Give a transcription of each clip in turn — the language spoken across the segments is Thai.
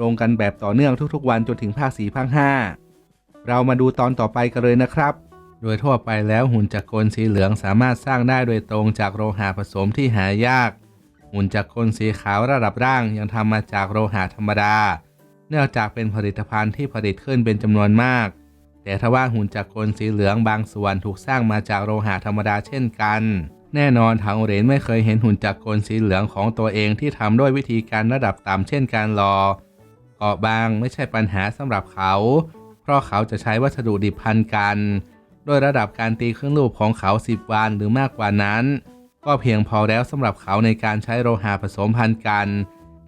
ลงกันแบบต่อเนื่องทุกๆ วันจนถึงภาคสี่ภาคห้าเรามาดูตอนต่อไปกันเลยนะครับ โดยทั่วไปแล้วหุ่นจักรกลสีเหลืองสามารถสร้างได้โดยตรงจากโลหะผสมที่หายาก หุ่นจักรกลสีขาวระดับร่างยังทำมาจากโลหะธรรมดา เนื่องจากเป็นผลิตภัณฑ์ที่ผลิตขึ้นเป็นจำนวนมาก แต่ทว่าหุ่นจักรกลสีเหลืองบางส่วนถูกสร้างมาจากโลหะธรรมดาเช่นกัน แน่นอนทางเหรนไม่เคยเห็นหุ่นจักรกลสีเหลืองของตัวเองที่ทำด้วยวิธีการระดับต่ำเช่นการรอ เกาะบางไม่ใช่ปัญหาสำหรับเขา เพราะเขาจะใช้วัสดุดิบพันกัน โดยระดับการตีเครื่องรูปของเขา 10 วันหรือมากกว่านั้น ก็เพียงพอแล้วสำหรับเขาในการใช้โลหะผสมพันกัน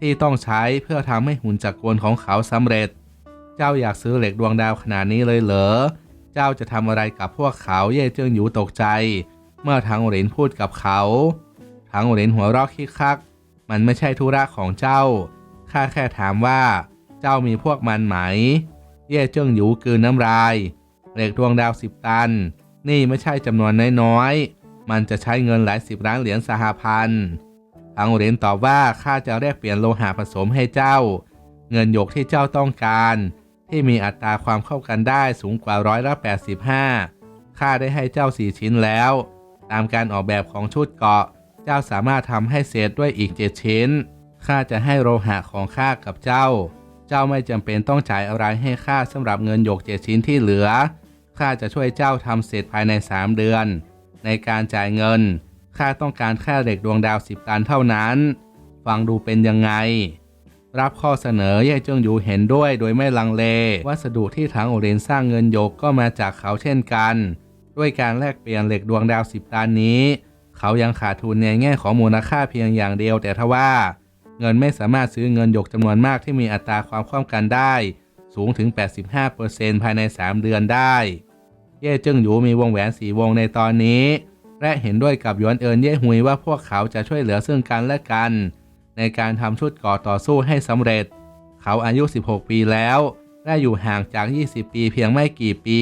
ที่ต้องใช้เพื่อทำให้หุ่นจักรกลของเขาสำเร็จ เจ้าอยากซื้อเหล็กดวงดาวขนาดนี้เลยเหรอ เจ้าจะทำอะไรกับพวกเขาเย่เจิ้งหยูตกใจ เมื่อทางเหรินพูดกับเขาทางเหรินหัวเราะคิกคัก มันไม่ใช่ธุระของเจ้าข้าแค่ถามว่า จ้ามีพวกมันไหม เย่เจิ้งหยูกืนน้ำลาย เหล็กดวงดาวสิบตัน นี่ไม่ใช่จำนวนน้อยๆ มันจะใช้เงินหลายสิบล้านเหรียญสหพันธ์ทางเหรนตอบว่าข้าจะแลกเปลี่ยนโลหะผสมให้เจ้า เงินหยกที่เจ้าต้องการ ที่มีอัตราความเข้ากันได้สูงกว่าร้อยละ85ข้าได้ให้เจ้าสี่ชิ้นแล้ว ตามการออกแบบของชุดเกาะ เจ้าสามารถทำให้เศษด้วยอีกเจ็ดชิ้นข้าจะให้โลหะของข้ากับเจ้า เจ้าไม่จำเป็นต้องจ่ายอะไรให้ข้าสำหรับเงินหยกเจ็ดชิ้นที่เหลือ ข้าจะช่วยเจ้าทำเสร็จภายใน 3 เดือน ในการจ่ายเงิน ข้าต้องการแค่เหล็กดวงดาวสิบตันเท่านั้น ฟังดูเป็นยังไง รับข้อเสนอเย่เจิ้งหยูเห็นด้วยโดยไม่ลังเล วัสดุที่ถังโอเรนสร้างเงินหยกก็มาจากเขาเช่นกัน ด้วยการแลกเปลี่ยนเหล็กดวงดาวสิบตันนี้ เขายังขาดทุนในแง่ของมูลค่าเพียงอย่างเดียวแต่ทว่า เงินไม่สามารถซื้อเงินหยกจำนวนมากที่มีอัตราความคล่องกันได้ สูงถึง 85%ภายใน 3 เดือนได้ เย่จิ้งหยูมีวงแหวนสีวงในตอนนี้ และเห็นด้วยกับยวนเอินเย่ฮุยว่าพวกเขาจะช่วยเหลือซึ่งกันและกัน ในการทำชุดก่อต่อสู้ให้สำเร็จ เขาอายุ 16 ปีแล้วและอยู่ห่างจาก 20 ปีเพียงไม่กี่ปี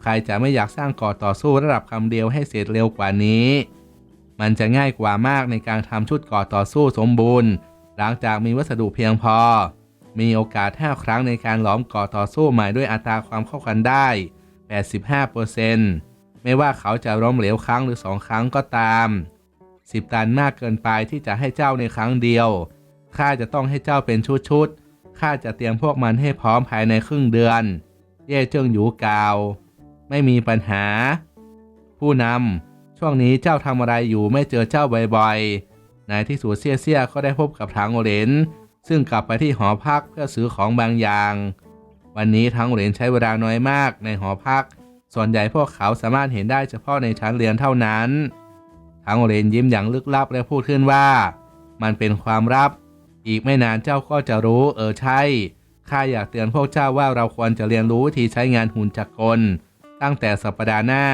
ใครจะไม่อยากสร้างก่อต่อสู้ระดับคำเดียวให้เสร็จเร็วกว่านี้ มันจะง่ายกว่ามากในการทำชุดก่อต่อสู้สมบูรณ์ หลังจากมีวัสดุเพียงพอ มีโอกาส 5 ครั้งในการหลอมก่อต่อสู้ใหม่ด้วยอัตราความเข้ากันได้ 85%ไม่ว่าเขาจะล้มเหลวครั้งหรือ 2 ครั้งก็ตาม 10 ตันมากเกินไปที่จะให้เจ้าในครั้งเดียวข้าจะต้องให้เจ้าเป็นชุดๆข้าจะเตรียมพวกมันให้พร้อมภายในครึ่งเดือน เย่เจิ้งหยูกล่าว ไม่มีปัญหา ผู้นำช่วงนี้เจ้าทำอะไรอยู่ไม่เจอเจ้าบ่อยๆ ในที่สุดเซียเซียก็ได้พบกับทางโอเหรนซึ่งกลับไปที่หอพักเพื่อซื้อของบางอย่าง วันนี้ทางโอเหรนใช้เวลาน้อยมากในหอพัก ส่วนใหญ่พวกเขาสามารถเห็นได้เฉพาะในชั้นเรียนเท่านั้นทางโอเหรนยิ้มอย่างลึกลับและพูดขึ้นว่า มันเป็นความลับ อีกไม่นานเจ้าก็จะรู้เออใช่ข้าอยากเตือนพวกเจ้าว่าเราควรจะเรียนรู้วิธีใช้งานหุ่นจักรกล ตั้งแต่สัปดาห์หน้า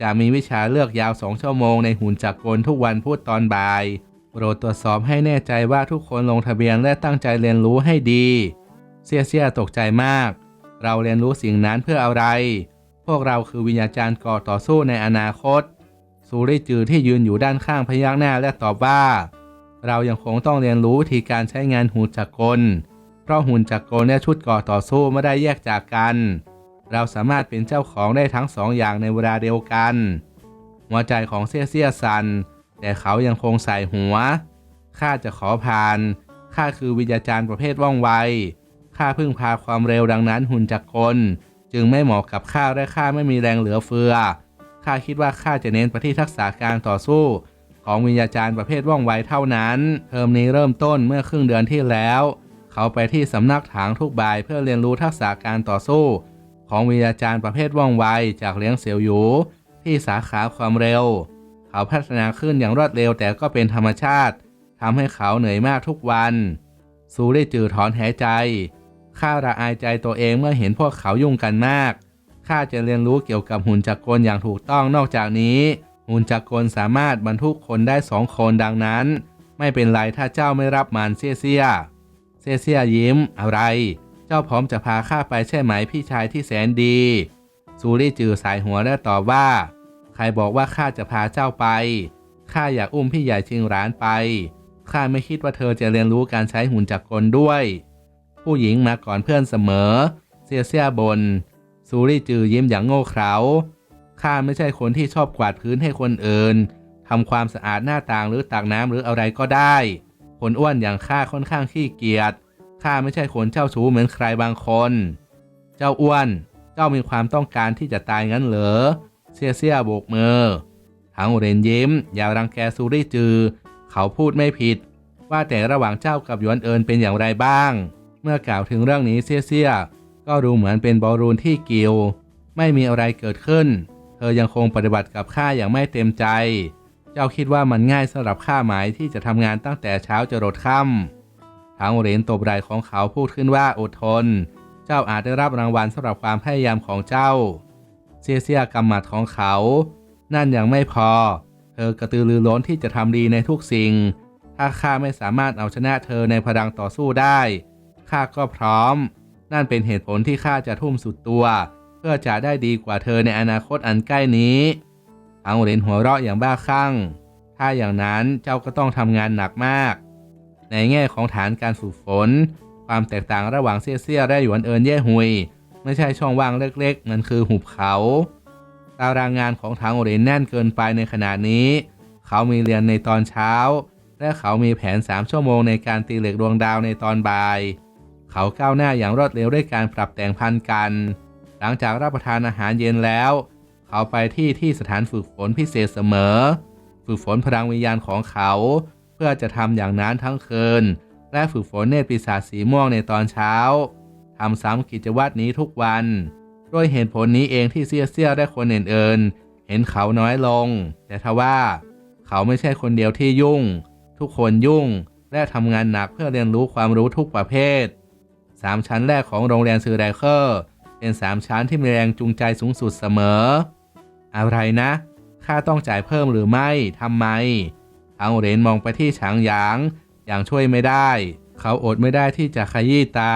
จะมีวิชาเลือกยาวสองชั่วโมงในหุ่นจักรกลทุกวันพูดตอนบ่าย โปรดตรวจสอบให้แน่ใจว่าทุกคนลงทะเบียนและตั้งใจเรียนรู้ให้ดีเซี่ยเซี่ยตกใจมาก เราเรียนรู้สิ่งนั้นเพื่ออะไร พวกเราคือวิญญาจารย์ก่อต่อสู้ในอนาคตซูริจือที่ยืนอยู่ด้านข้างพยักหน้าและตอบว่า เรายังคงต้องเรียนรู้วิธีการใช้งานหุ่นจักรกล เพราะหุ่นจักรกลและชุดก่อต่อสู้ไม่ได้แยกจากกัน เราสามารถเป็นเจ้าของได้ทั้งสองอย่างในเวลาเดียวกัน หัวใจของเซี่ยเซี่ยสัน แต่เขายังคงใส่หัว ข้าจะขอผ่าน ข้าคือวิญญาจารย์ประเภทว่องไว ข้าพึ่งพาความเร็วดังนั้นหุ่นจักรกล จึงไม่เหมาะกับข้าและข้าไม่มีแรงเหลือเฟือ ข้าคิดว่าข้าจะเน้นไปที่ทักษะการต่อสู้ ของวิญญาจารย์ประเภทว่องไวเท่านั้น เทอมนี้เริ่มต้นเมื่อครึ่งเดือนที่แล้ว เขาไปที่สำนักถางทุกบ่ายเพื่อเรียนรู้ทักษะการต่อสู้ ของวิญญาจารย์ประเภทว่องไวจากเลี้ยงเสี่ยวหยูที่สาขาความเร็ว เขาพัฒนาขึ้นอย่างรวดเร็วแต่ก็เป็นธรรมชาติทำให้เขาเหนื่อยมากทุกวัน ซูได้จือถอนหายใจ ข้าระอายใจตัวเองเมื่อเห็นพวกเขายุ่งกันมาก ข้าจะเรียนรู้เกี่ยวกับหุ่นจักรกลอย่างถูกต้องนอกจากนี้ หุ่นจักรกลสามารถบรรทุกคนได้สองคนดังนั้น ไม่เป็นไรถ้าเจ้าไม่รับมันเสียเสียเสียเสียยิ้ม อะไร เจ้าพร้อมจะพาข้าไปใช่ไหมพี่ชายที่แสนดี ซูรี่จือสายหัวและตอบว่า ใครบอกว่าข้าจะพาเจ้าไป ข้าอยากอุ้มพี่ใหญ่ชิงร้านไป ข้าไม่คิดว่าเธอจะเรียนรู้การใช้หุ่นจักรกลด้วย ผู้หญิงมาก่อนเพื่อนเสมอ เสียเสียบน ซูรี่จือยิ้มอย่างโง่เขลา ข้าไม่ใช่คนที่ชอบกวาดพื้นให้คนอื่นทำความสะอาดหน้าต่างหรือตักน้ำหรืออะไรก็ได้ คนอ้วนอย่างข้าค่อนข้างขี้เกียจ ข้าไม่ใช่คนเจ้าชู้เหมือนใครบางคน เจ้าอ้วน เจ้ามีความต้องการที่จะตายงั้นเหรอ เสียเสียโบกมือ ทั้งเรนยิ้ม อย่ารังแกซูรี่จือ เขาพูดไม่ผิด ว่าแต่ระหว่างเจ้ากับหยวนเอินเป็นอย่างไรบ้าง เมื่อกล่าวถึงเรื่องนี้เสียเสียก็ดูเหมือนเป็นบอลลูนที่กิว ไม่มีอะไรเกิดขึ้น เธอยังคงปฏิบัติกับข้าอย่างไม่เต็มใจ เจ้าคิดว่ามันง่ายสำหรับข้าหมายที่จะทำงานตั้งแต่เช้าจรดค่ำทั้งเหรียญตบไหล่ของเขาพูดขึ้นว่าอดทน เจ้าอาจได้รับรางวัลสำหรับความพยายามของเจ้า เสียเสียกำหมัดของเขา นั่นยังไม่พอ เธอกระตือรือร้นที่จะทำดีในทุกสิ่ง ถ้าข้าไม่สามารถเอาชนะเธอในพลังต่อสู้ได้ ข้าก็พร้อม นั่นเป็นเหตุผลที่ข้าจะทุ่มสุดตัว เพื่อจะได้ดีกว่าเธอในอนาคตอันใกล้นี้อังเหรนหัวเราะอย่างบ้าคลั่ง ถ้าอย่างนั้นเจ้าก็ต้องทำงานหนักมาก ในแง่ของฐานการฝึกฝน ความแตกต่างระหว่างเซี่ยเซี่ยและหยวนเอินเย่หุย ไม่ใช่ช่องว่างเล็กๆ มันคือหุบเขา ตารางงานของทางโอเรนแน่นเกินไปในขณะนี้ เขามีเรียนในตอนเช้า และเขามีแผน 3 ชั่วโมงในการตีเหล็กดวงดาวในตอนบ่าย เขาก้าวหน้าอย่างรวดเร็วด้วยการปรับแต่งพันกัน หลังจากรับประทานอาหารเย็นแล้ว เขาไปที่ที่สถานฝึกฝนพิเศษเสมอ ฝึกฝนพลังวิญญาณของเขา เพื่อจะทำอย่างนั้นทั้งคืน และฝึกฝนเนตรปีศาจสีม่วงในตอนเช้า ทำซ้ำกิจวัตรนี้ทุกวัน ด้วยเหตุผลนี้เองที่เซียเซียได้คนอื่นๆเห็นเขาน้อยลง แต่ทว่า เขาไม่ใช่คนเดียวที่ยุ่ง ทุกคนยุ่งและทำงานหนักเพื่อเรียนรู้ความรู้ทุกประเภทสามชั้นแรกของโรงเรียนซือไดเคอร์เป็นสามชั้นที่มีแรงจูงใจสูงสุดเสมอ อะไรนะ ค่าต้องจ่ายเพิ่มหรือไม่ทำไมทางเรนมองไปที่ฉางหยาง อย่างช่วยไม่ได้ เขาอดไม่ได้ที่จะขยี้ตา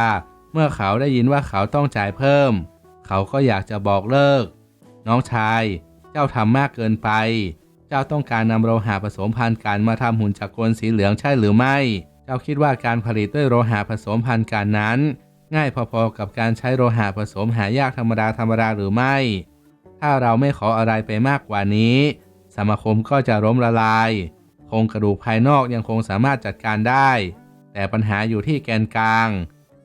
เมื่อเขาได้ยินว่าเขาต้องจ่ายเพิ่ม เขาก็อยากจะบอกเลิก น้องชาย เจ้าทำมากเกินไป เจ้าต้องการนำโลหะผสมพันธุ์กันมาทำหุ่นจักรกลสีเหลืองใช่หรือไม่ เจ้าคิดว่าการผลิตด้วยโลหะผสมพันธุ์กันนั้น ง่ายพอๆกับการใช้โลหะผสมหายากธรรมดาธรรมดาหรือไม่ ถ้าเราไม่ขออะไรไปมากกว่านี้ สมาคมก็จะล้มละลายโครงกระดูกภายนอกยังคงสามารถจัดการได้ แต่ปัญหาอยู่ที่แกนกลาง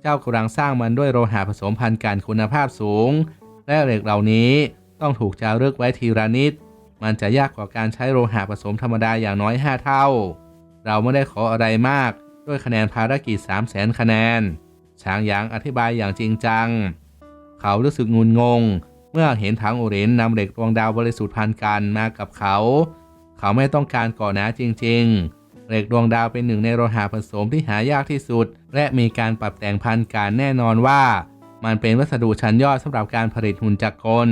เจ้ากำลังสร้างมันด้วยโลหะผสมพันธุ์กันคุณภาพสูง และเหล็กเหล่านี้ต้องถูกจารึกไว้ทีละนิด มันจะยากกว่าการใช้โลหะผสมธรรมดาอย่างน้อย 5 เท่า เราไม่ได้ขออะไรมากด้วยคะแนนภารกิจ 3 0 0แสนคะแนนช้างหยางอธิบายอย่างจริงจัง เขารู้สึกงุนงง เมื่อเห็นถังโอเรนนำเหล็กดวงดาวบริสุทธิ์พันกันมากับเขา เขาไม่ต้องการก่อหนาจริง ๆ เหล็กดวงดาวเป็นหนึ่งในโลหะผสมที่หายากที่สุด และมีการปรับแต่งพันการแน่นอนว่า มันเป็นวัสดุชั้นยอดสำหรับการผลิตหุ่นจักรกล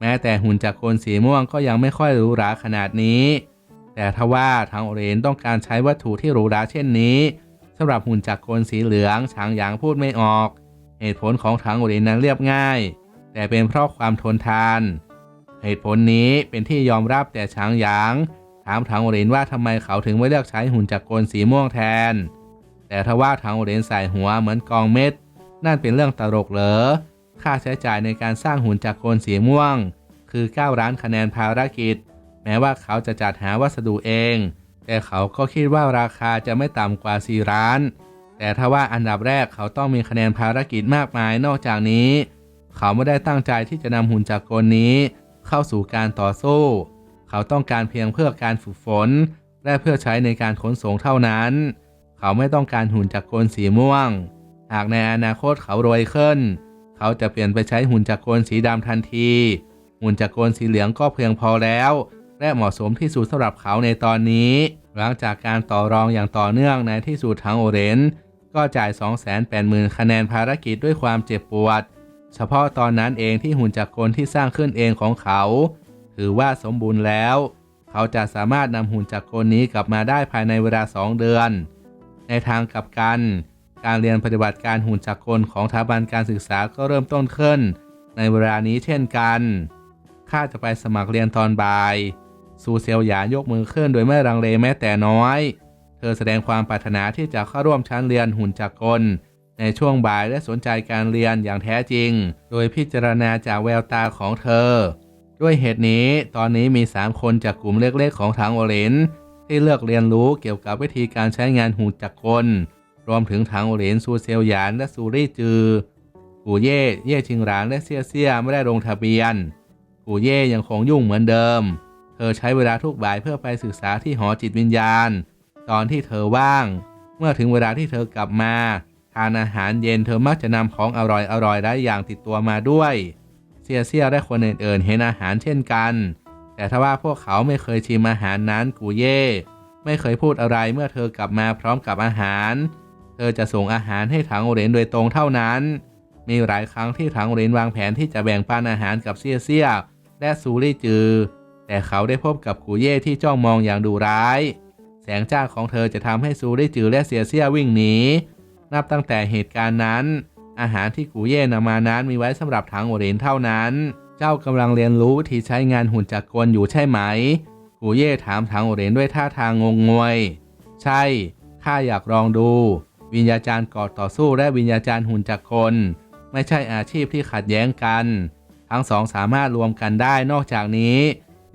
แม้แต่หุ่นจักรกลสีม่วงก็ยังไม่ค่อยหรูหราขนาดนี้ แต่ทว่าทางโอเรนต้องการใช้วัตถุที่หรูหราเช่นนี้สำหรับหุ่นจักรกลสีเหลืองช้างหยางพูดไม่ออก เหตุผลของทางโอเรนนั้นเรียบง่าย แต่เป็นเพราะความทนทาน เหตุผลนี้เป็นที่ยอมรับแต่ช้างหยาง ถามทางโอเรนว่าทำไมเขาถึงไม่เลือกใช้หุ่นจักรกลสีม่วงแทน แต่ทว่าทางโอเรนใส่หัวเหมือนกองเม็ด นั่นเป็นเรื่องตลกเหรอ ค่าใช้จ่ายในการสร้างหุ่นจักรกลสีม่วง คือ9ล้านคะแนนภารกิจ แม้ว่าเขาจะจัดหาวัสดุเอง แต่เขาก็คิดว่าราคาจะไม่ต่ำกว่า4ล้าน แต่ถ้ว่าอันดับแรกเขาต้องมีคะแนนภารกิจมากมายนอกจากนี้ เขาไม่ได้ตั้งใจที่จะนำหุ่นจักรกลนี้ เข้าสู่การต่อสู้ เขาต้องการเพียงเพื่อการฝึกฝน และเพื่อใช้ในการขนส่งเท่านั้น เขาไม่ต้องการหุ่นจักรกลสีม่วง หากในอนาคตเขารวยขึ้น เขาจะเปลี่ยนไปใช้หุ่นจักรกลสีดำทันที หุ่นจักรกลสีเหลืองก็เพียงพอแล้ว และเหมาะสมที่สุดสำหรับเขาในตอนนี้ หลังจากการต่อรองอย่างต่อเนื่องในที่สุดทางโอเรนก็จ่าย 280,000 คะแนนภารกิจด้วยความเจ็บปวด เฉพาะตอนนั้นเองที่หุ่นจักรกลที่สร้างขึ้นเองของเขา ถือว่าสมบูรณ์แล้ว เขาจะสามารถนำหุ่นจักรกลนี้กลับมาได้ภายในเวลา 2 เดือน ในทางกลับกัน การเรียนปฏิบัติการหุ่นจักรกลของสถาบันการศึกษาก็เริ่มต้นขึ้น ในเวลานี้เช่นกันข้าจะไปสมัครเรียนตอนบ่ายซูเซียวหยานยกมือขึ้นโดยไม่ลังเลแม้แต่น้อย เธอแสดงความปรารถนาที่จะเข้าร่วมชั้นเรียนหุ่นจักรกล ในช่วงบ่ายและสนใจการเรียนอย่างแท้จริง โดยพิจารณาจากแววตาของเธอ ด้วยเหตุนี้ตอนนี้มี 3 คนจากกลุ่มเล็กๆของทางโอเลนที่เลือกเรียนรู้เกี่ยวกับวิธีการใช้งานหุ่นจักรกล รวมถึงทางโอเลนซูเซียวหยานและซูรี่จือ กูเย่เย่ชิงหรานและเซียเซียไม่ได้ลงทะเบียน กูเย่ยังคงยุ่งเหมือนเดิม เธอใช้เวลาทุกบ่ายเพื่อไปศึกษาที่หอจิตวิญญาณ ตอนที่เธอว่าง เมื่อถึงเวลาที่เธอกลับมา ทานอาหารเย็นเธอมักจะนำของอร่อยๆได้อย่างติดตัวมาด้วย เซียเซียและคนอื่นๆเห็นอาหารเช่นกัน แต่ถ้าว่าพวกเขาไม่เคยชิมอาหารนั้นกูเย่ไม่เคยพูดอะไรเมื่อเธอกลับมาพร้อมกับอาหาร เธอจะส่งอาหารให้ถังโอเรนโดยตรงเท่านั้น มีหลายครั้งที่ถังโอเรนวางแผนที่จะแบ่งปันอาหารกับเซียเซียและซูรี่จือ แต่เขาได้พบกับกูเย่ที่จ้องมองอย่างดุร้าย แสงจ้าของเธอจะทำให้ซูรี่จือและเซียเซียวิ่งหนี นับตั้งแต่เหตุการณ์นั้น อาหารที่กูเย่นำมานั้นมีไว้สำหรับถังโอเรนเท่านั้น เจ้ากำลังเรียนรู้วิธีใช้งานหุ่นจักรกลอยู่ใช่ไหม กูเย่ถามถังโอเรนด้วยท่าทางงงงวย ใช่ ข้าอยากลองดู วิญญาจารย์กอดต่อสู้และวิญญาจารย์หุ่นจักรกล ไม่ใช่อาชีพที่ขัดแย้งกัน ทั้งสองสามารถรวมกันได้นอกจากนี้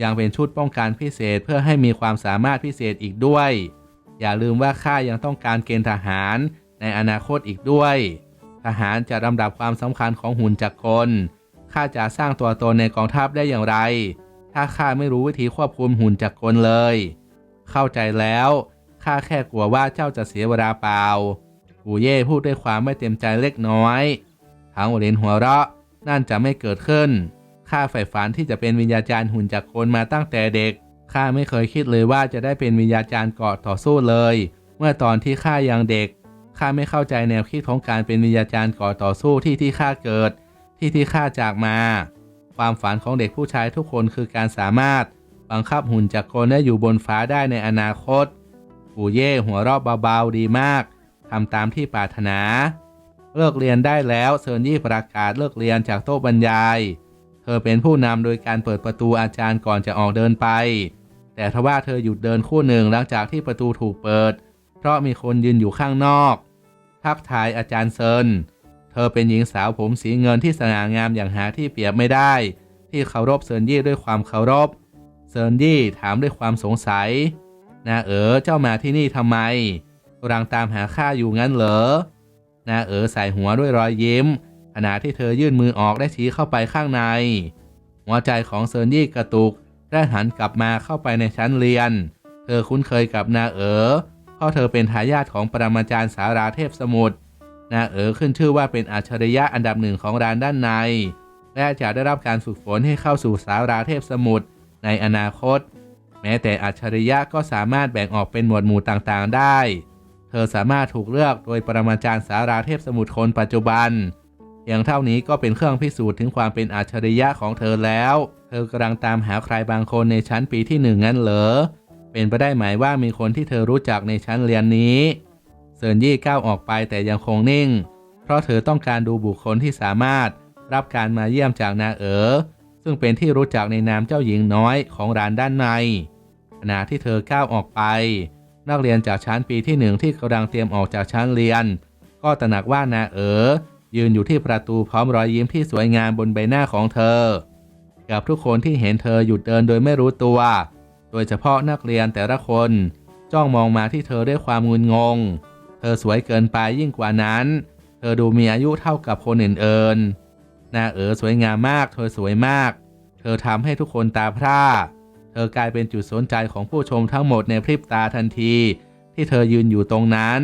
ยังเป็นชุดป้องกันพิเศษเพื่อให้มีความสามารถพิเศษอีกด้วย อย่าลืมว่าข้ายังต้องการเกณฑ์ทหารในอนาคตอีกด้วย ทหารจะลำดับความสำคัญของหุ่นจักรกลข้าจะสร้างตัวตนในกองทัพได้อย่างไร ถ้าข้าไม่รู้วิธีควบคุมหุ่นจักรกลเลย เข้าใจแล้วข้าแค่กลัวว่าเจ้าจะเสียเวลาเปล่ากูเย่พูดด้วยความไม่เต็มใจเล็กน้อยทางโอเรนหัวเราะนั่นจะไม่เกิดขึ้น ข้าใฝ่ฝันที่จะเป็นวิญญาจารย์หุ่นจักรกลมาตั้งแต่เด็ก ข้าไม่เคยคิดเลยว่าจะได้เป็นวิญญาจารย์เกาะต่อสู้เลย เมื่อตอนที่ข้ายังเด็ก ข้าไม่เข้าใจแนวคิดของการเป็นวิญญาจารย์ก่อต่อสู้ที่ที่ข้าเกิด ที่ที่ข้าจากมา ความฝันของเด็กผู้ชายทุกคนคือการสามารถบังคับหุ่นจักรกลได้อยู่บนฟ้าได้ในอนาคต ปู่เย่หัวราะเบาๆดีมากทำตามที่ปรารถนา เลิกเรียนได้แล้วเซินยี่ประกาศเลิกเรียนจากโต๊ะบรรยาย เธอเป็นผู้นำโดยการเปิดประตูอาจารย์ก่อนจะออกเดินไป แต่ทว่าเธอหยุดเดินคู่หนึ่งหลังจากที่ประตูถูกเปิด เพราะมีคนยืนอยู่ข้างนอก ทักทายอาจารย์เซิน เธอเป็นหญิงสาวผมสีเงินที่สง่างามอย่างหาที่เปรียบไม่ได้ ที่เคารพเซินยี่ด้วยความเคารพ เซินยี่ถามด้วยความสงสัย นาเอ๋อเจ้ามาที่นี่ทำไมกำลังตามหาข้าอยู่งั้นเหรอ นาเอ๋อใส่หัวด้วยรอยยิ้มขณะที่เธอยื่นมือออกและชี้เข้าไปข้างใน หัวใจของเซินยี่กระตุกและหันกลับมาเข้าไปในชั้นเรียน เธอคุ้นเคยกับนาเอ๋อ ราะเธอเป็นทายาทของปรมาจารย์สาราเทพสมุทรนาเอ๋อขึ้นชื่อว่าเป็นอัจฉริยะอันดับหนึ่งของร้านด้านใน และจะได้รับการฝึกฝนให้เข้าสู่สาราเทพสมุทรในอนาคต แม้แต่อัจฉริยะก็สามารถแบ่งออกเป็นหมวดหมู่ต่างๆได้ เธอสามารถถูกเลือกโดยปรมาจารย์สาราเทพสมุทรคนปัจจุบันเพียงเท่านี้ก็เป็นเครื่องพิสูจน์ถึงความเป็นอัจฉริยะของเธอแล้ว เธอกำลังตามหาใครบางคนในชั้นปีที่หนึ่งงั้นเหรอ เป็นไปได้ไหมว่ามีคนที่เธอรู้จักในชั้นเรียนนี้ เซินยี่ก้าวออกไปแต่ยังคงนิ่ง เพราะเธอต้องการดูบุคคลที่สามารถรับการมาเยี่ยมจากนาเอ๋อซึ่งเป็นที่รู้จักในนามเจ้าหญิงน้อยของร้านด้านใน ขณะที่เธอก้าวออกไป นักเรียนจากชั้นปีที่หนึ่งที่กำลังเตรียมออกจากชั้นเรียน ก็ตระหนักว่านาเอ๋อยืนอยู่ที่ประตูพร้อมรอยยิ้มที่สวยงามบนใบหน้าของเธอ กับทุกคนที่เห็นเธอหยุดเดินโดยไม่รู้ตัว โดยเฉพาะนักเรียนแต่ละคน จ้องมองมาที่เธอด้วยความงุนงง เธอสวยเกินไปยิ่งกว่านั้น เธอดูมีอายุเท่ากับคนอื่นๆนาเอ๋อสวยงามมาก เธอสวยมาก เธอทำให้ทุกคนตาพร่า เธอกลายเป็นจุดสนใจของผู้ชมทั้งหมดในพริบตาทันที ที่เธอยืนอยู่ตรงนั้น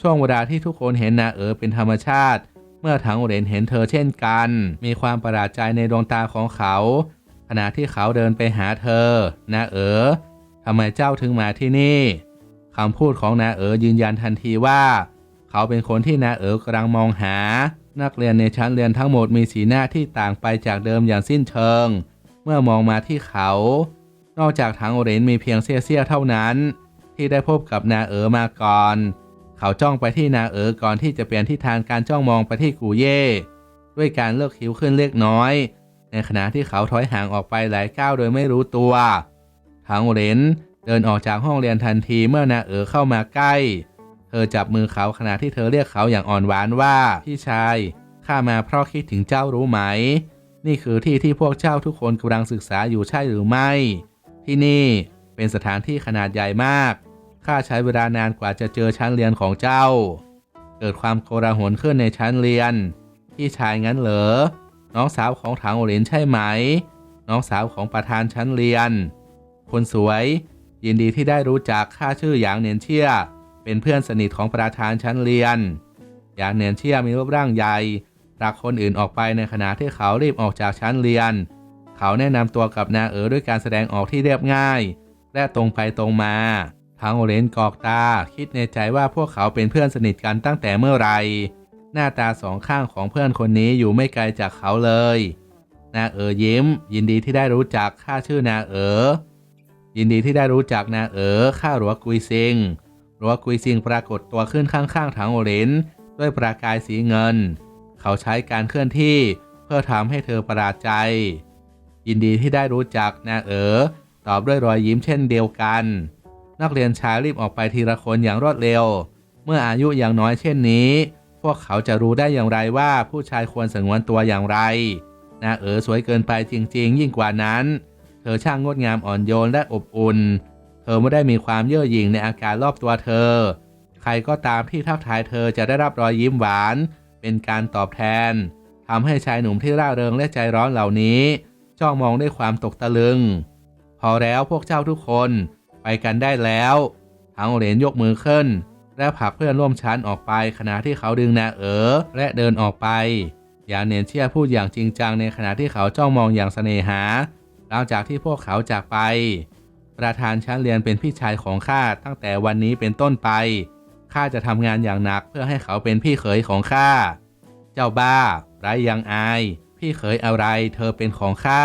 ช่วงเวลาที่ทุกคนเห็นนาเอ๋อเป็นธรรมชาติ เมื่อถังเหรนเห็นเธอเช่นกัน มีความประหลาดใจในดวงตาของเขา ขณะที่เขาเดินไปหาเธอนาเอ๋อทำไมเจ้าถึงมาที่นี่คำพูดของนาเอ๋อยืนยันทันทีว่า เขาเป็นคนที่นาเอ๋อกำลังมองหา นักเรียนในชั้นเรียนทั้งหมดมีสีหน้าที่ต่างไปจากเดิมอย่างสิ้นเชิง เมื่อมองมาที่เขา นอกจากทางโอเรนมีเพียงเสี้ยวๆเท่านั้น ที่ได้พบกับนาเอ๋อมาก่อน เขาจ้องไปที่นาเอ๋อก่อนที่จะเปลี่ยนทิศทางการจ้องมองไปที่กูเย่ด้วยการเลิกคิ้วขึ้นเล็กน้อย ในขณะที่เขาถอยห่างออกไปหลายก้าวโดยไม่รู้ตัว ทางเรนเดินออกจากห้องเรียนทันทีเมื่อนาเอ๋อเข้ามาใกล้ เธอจับมือเขาขณะที่เธอเรียกเขาอย่างอ่อนหวานว่าพี่ชายข้ามาเพราะคิดถึงเจ้ารู้ไหม นี่คือที่ที่พวกเจ้าทุกคนกำลังศึกษาอยู่ใช่หรือไม่ ที่นี่เป็นสถานที่ขนาดใหญ่มาก ข้าใช้เวลานานกว่าจะเจอชั้นเรียนของเจ้า เกิดความโกลาหลขึ้นในชั้นเรียน พี่ชายงั้นเหรอ น้องสาวของถังโอเหรนใช่ไหม น้องสาวของประธานชั้นเรียน คนสวย ยินดีที่ได้รู้จักข้าชื่อหยางเนียนเชี่ย เป็นเพื่อนสนิทของประธานชั้นเรียน หยางเนียนเชี่ยมีรูปร่างใหญ่ผลักคนอื่นออกไปในขณะที่เขารีบออกจากชั้นเรียน เขาแนะนำตัวกับนางเอ๋อด้วยการแสดงออกที่เรียบง่าย และตรงไปตรงมาทางโอเรนกอกตา คิดในใจว่าพวกเขาเป็นเพื่อนสนิทกันตั้งแต่เมื่อไหร่ น้าตาสองข้างของเพื่อนคนนี้อยู่ไม่ไกลจากเขาเลย นาเอ๋อยิ้ม ยินดีที่ได้รู้จักข้าชื่อนาเอ๋อยินดีที่ได้รู้จักนาเอ๋อข้าหรัวกุยซิงหรัวกุยซิงปรากฏตัวขึ้นข้างๆถังโอเรนด้วยประกายสีเงิน เขาใช้การเคลื่อนที่เพื่อทำให้เธอประหลาดใจ ยินดีที่ได้รู้จักนาเอ๋อตอบด้วยรอยยิ้มเช่นเดียวกัน นักเรียนชายรีบออกไปทีละคนอย่างรวดเร็ว เมื่ออายุอย่างน้อยเช่นนี้ วกเขาจะรู้ได้อย่างไรว่าผู้ชายควรสงวนตัวอย่างไรนาเอ๋อสวยเกินไปจริง ๆ ยิ่งกว่านั้น เธอช่างงดงามอ่อนโยนและอบอุ่น เธอไม่ได้มีความเย่อหยิ่งในอาการรอบตัวเธอ ใครก็ตามที่ทักทายเธอจะได้รับรอยยิ้มหวาน เป็นการตอบแทนทำให้ชายหนุ่มที่ร่าเริงและใจร้อนเหล่านี้ จ้องมองด้วยความตกตะลึง พอแล้วพวกเจ้าทุกคนไปกันได้แล้วทางเหรียญยกมือขึ้น และผลักเพื่อนร่วมชั้นออกไปขณะที่เขาดึงนาเอ๋อและเดินออกไปอย่างเนียนเชียพูดอย่างจริงจังในขณะที่เขาจ้องมองอย่างเสน่หา หลังจากที่พวกเขาจากไป ประธานชั้นเรียนเป็นพี่ชายของข้าตั้งแต่วันนี้เป็นต้นไปข้าจะทำงานอย่างหนักเพื่อให้เขาเป็นพี่เขยของข้า เจ้าบ้า ไรยังอาย พี่เขยอะไร เธอเป็นของข้า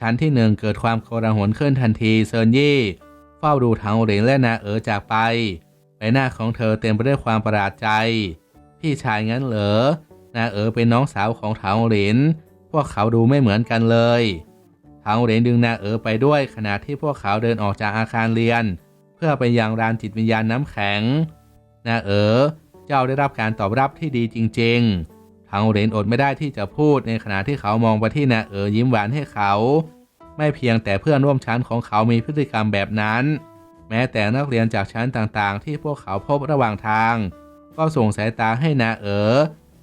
ชั้นที่หนึ่งเกิดความโกลาหลขึ้นทันทีเซินยี่ เฝ้าดูทางเหริงและนาเอ๋อจากไป ใบหน้าของเธอเต็มไปด้วยความประหลาดใจ พี่ชายงั้นเหรอนาเอ๋อเป็นน้องสาวของถางเหรินพวกเขาดูไม่เหมือนกันเลยถางเหรินดึงนาเอ๋อไปด้วยขณะที่พวกเขาเดินออกจากอาคารเรียน เพื่อไปยังรานจิตวิญญาณน้ำแข็งนาเอ๋อเจ้าได้รับการตอบรับที่ดีจริง ๆทางเหรนอดไม่ได้ที่จะพูดในขณะที่เขามองไปที่นาเอ๋อยิ้มหวานให้เขา ไม่เพียงแต่เพื่อนร่วมชั้นของเขามีพฤติกรรมแบบนั้น แม้แต่นักเรียนจากชั้นต่างๆ ที่พวกเขาพบระหว่างทาง ก็ส่งสายตาให้นาเอ๋อ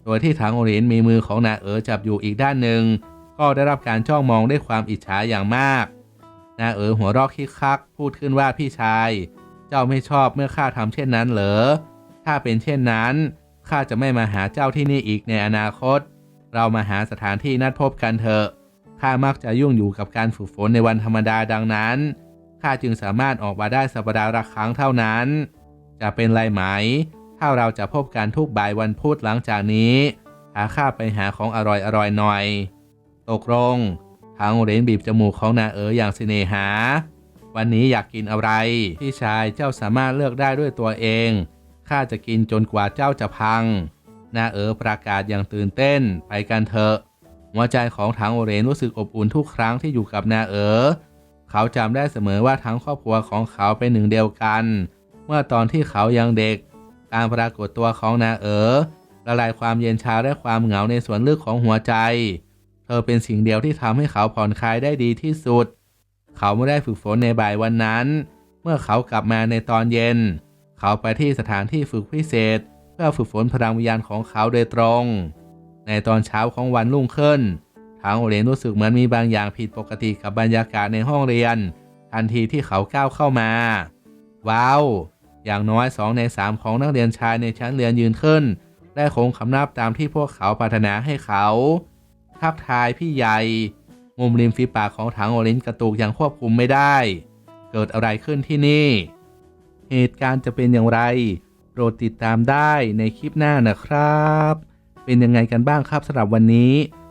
โดยที่ทางโอรินมีมือของนาเอ๋อจับอยู่อีกด้านหนึ่ง ก็ได้รับการจ้องมองด้วยความอิจฉาอย่างมาก นาเอ๋อหัวเราะคิกคัก พูดขึ้นว่าพี่ชาย เจ้าไม่ชอบเมื่อข้าทำเช่นนั้นเหรอ ถ้าเป็นเช่นนั้นข้าจะไม่มาหาเจ้าที่นี่อีกในอนาคต เรามาหาสถานที่นัดพบกันเถอะข้ามักจะยุ่งอยู่กับการฝึกฝนในวันธรรมดาดังนั้น ข้าจึงสามารถออกมาได้สัปดาห์ละครั้งเท่านั้น จะเป็นไรไหม ถ้าเราจะพบกันทุกบ่ายวันพุธหลังจากนี้พาข้าไปหาของอร่อยๆหน่อย ตกลงทางเรนบีบจมูกของนาเอ๋ออย่างเสน่หา วันนี้อยากกินอะไร พี่ชายเจ้าสามารถเลือกได้ด้วยตัวเอง ข้าจะกินจนกว่าเจ้าจะพัง นาเอ๋อประกาศอย่างตื่นเต้นไปกันเถอะ หัวใจของทางโอเรนรู้สึกอบอุ่นทุกครั้งที่อยู่กับนาเอ๋อ เขาจำได้เสมอว่าทั้งครอบครัวของเขาเป็นหนึ่งเดียวกัน เมื่อตอนที่เขายังเด็ก การปรากฏตัวของนาเอ๋อละลายความเย็นชาและความเหงาในส่วนลึกของหัวใจ เธอเป็นสิ่งเดียวที่ทำให้เขาผ่อนคลายได้ดีที่สุด เขาไม่ได้ฝึกฝนในบ่ายวันนั้น เมื่อเขากลับมาในตอนเย็น เขาไปที่สถานที่ฝึกพิเศษ เพื่อฝึกฝนพลังวิญญาณของเขาโดยตรง ในตอนเช้าของวันรุ่งขึ้น ทางโอเรนรู้สึกเหมือนมีบางอย่างผิดปกติกับบรรยากาศในห้องเรียน ทันทีที่เขาก้าวเข้ามา ว้าว อย่างน้อยสองในสามของนักเรียนชายในชั้นเรียนยืนขึ้นและคงคำนับตามที่พวกเขาปรารถนาให้เขา ทักทายพี่ใหญ่ มุมริมฝีปากของถังโอรินกระตุกอย่างควบคุมไม่ได้ เกิดอะไรขึ้นที่นี่ เหตุการณ์จะเป็นอย่างไรรดติดตามได้ในคลิปหน้านะครับ เป็นยังไงกันบ้างครับสำหรับวันนี้